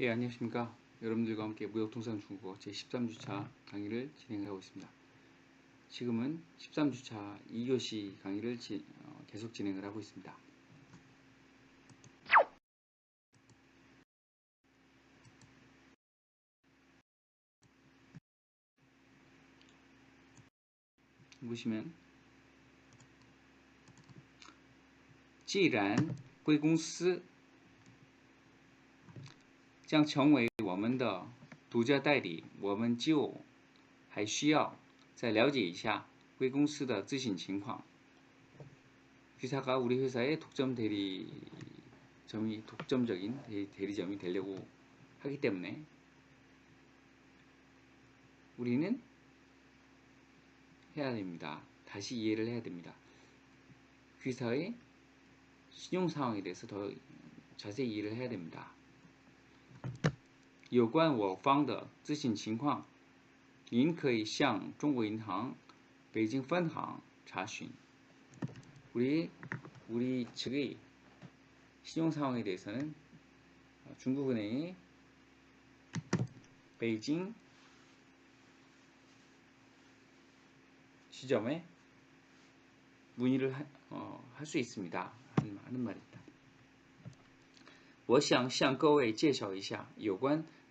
예, 안녕하십니까. 여러분들과 함께 무역통상 중국어 제13주차 강의를 진행하고 있습니다. 지금은 13주차 2교시 강의를 지, 어, 계속 진행을 하고 있습니다. 보시면 既然贵公司 将成为我们的独家代理，我们就还需要再了解一下贵公司的咨询情况。 귀사가 우리 회사의 독점 대리점이 독점적인 대리점이 되려고 하기 때문에 우리는 해야 됩니다. 다시 이해를 해야 됩니다. 귀사의 신용 상황에 대해서 더 자세히 이해를 해야 됩니다. 有关我方的咨询情况，您可以向中国银行北京分行查询。 우리 우리 측의 신용 상황에 대해서는 중국은행의 베이징 지점에 문의를 할 수 있습니다. 하는, 하는 말입니다. 我想向各位介绍一下有关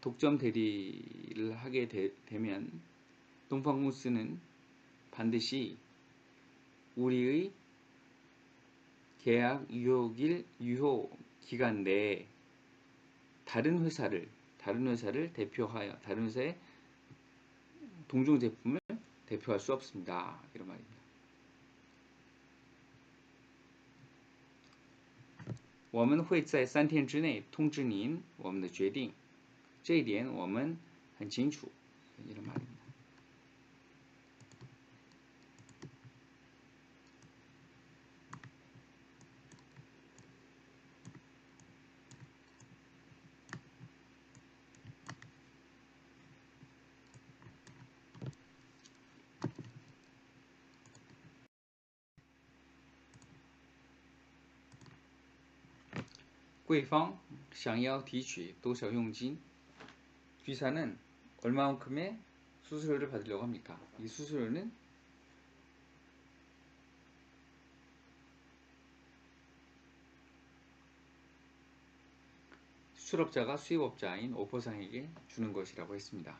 독점 대리를 하게 되, 면 동방공스는 반드시 우리의 계약 유효일 유효 기간 내에 다른 회사를 다른 회사를 대표하여 다른 회사의 동종 제품을 대표할 수 없습니다. 이런 말입니다. 我们会在三天之内通知您我们的决定。 这一点我们很清楚。贵方想要提取多少佣金？ 귀사는 얼마만큼의 수수료를 받으려고 합니까? 이 수수료는 수출업자가 수입업자인 오퍼상에게 주는 것이라고 했습니다.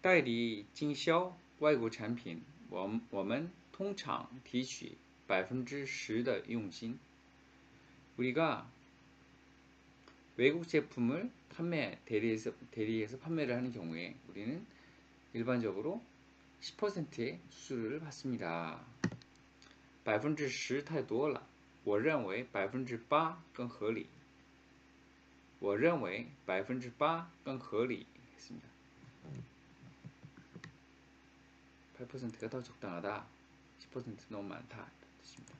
代理经销外国产品，我我们通常提取百分之十的佣金。 우리가 외국 제품을 판매 대리에서 대리에서 판매를 하는 경우에 우리는 일반적으로 10%의 수수료를 받습니다. 百分之十太多了，我认为百分之八更合理。我认为百分之八更合理 했습니다. 8%가 더 적당하다. 10% 너무 많다. 뜻입니다.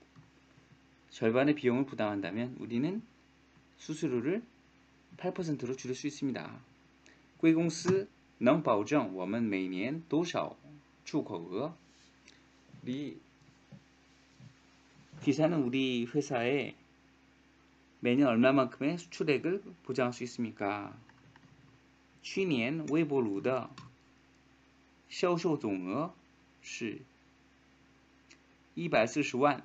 절반의 비용을 부담한다면 우리는 수수료를 8%로 줄일 수 있습니다. 贵公司能保证我们每年多少出口额？우리 기사는 우리 회사에 매년 얼마만큼의 수출액을 보장할 수 있습니까? 去年微波炉的销售总额是一百四十万。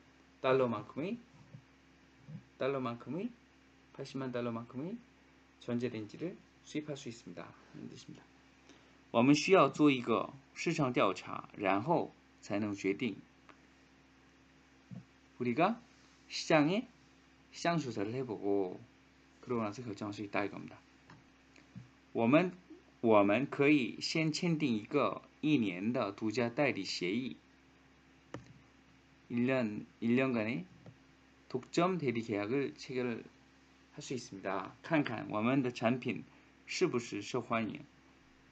달러만큼의 달러만큼의 80만 달러만큼의 전자레인지를 수입할 수 있습니다. 이런 뜻입니다. 我们需要做一个市场调查，然后才能决定。 우리가 시장에 시장 조사를 해보고 그러고 나서 결정할 수 있다 이겁니다. 我们我们可以先签订一个一年的独家代理协议。 1년 1년간의 독점 대리 계약을 체결할 수 있습니다. 看看我们的产品是不是受欢迎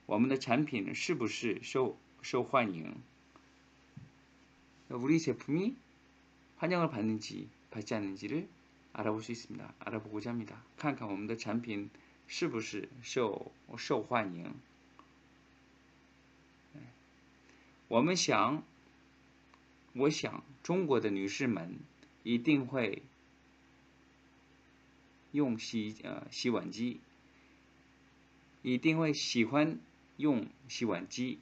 我们的产品是不是受受欢迎 우리 제품이 환영을 받는지 받지 않는지를 알아볼 수 있습니다. 알아보고자 합니다. 看看我们的产品是不是受受欢迎我们想 我想中国的女士们一定会用洗呃洗碗机，一定会喜欢用洗碗机。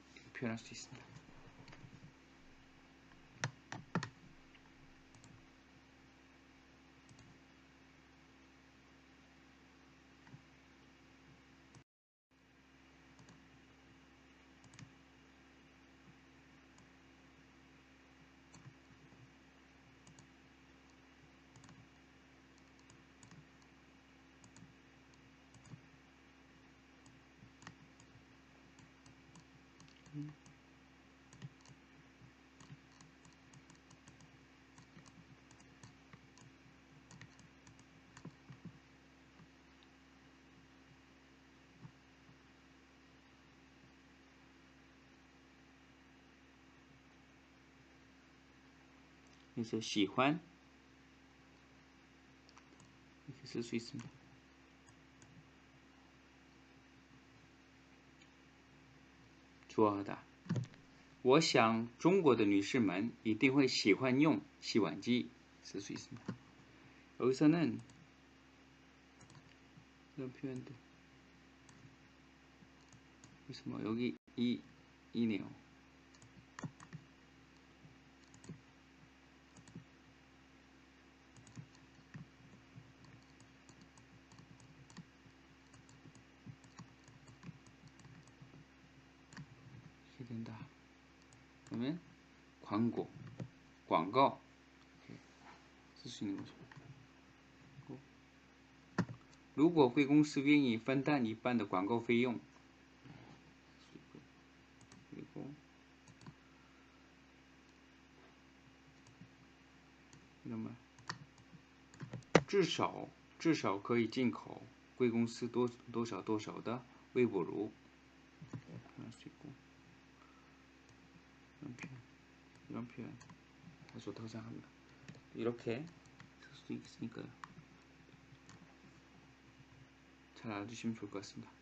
표현할 수 있습니다. 그래서 喜欢 이렇게 쓸 수 있습니다. 좋아하다. 我想中国的女士们一定会喜欢用洗碗机쓸 수 있습니다. 여기서는 이런 표현도 그래서 뭐 여기 이 이네요. 된다. 그러면 광고, 광고 쓸 수 있는 거죠. 如果贵公司愿意分担一半的广告费用 그리고 이런 말, 至少至少可以进口贵公司多多少多少的微波炉 이런 표현 다 좋다고 생각합니다. 이렇게 쓸 수도 있으니까요. 잘 알아두시면 좋을 것 같습니다.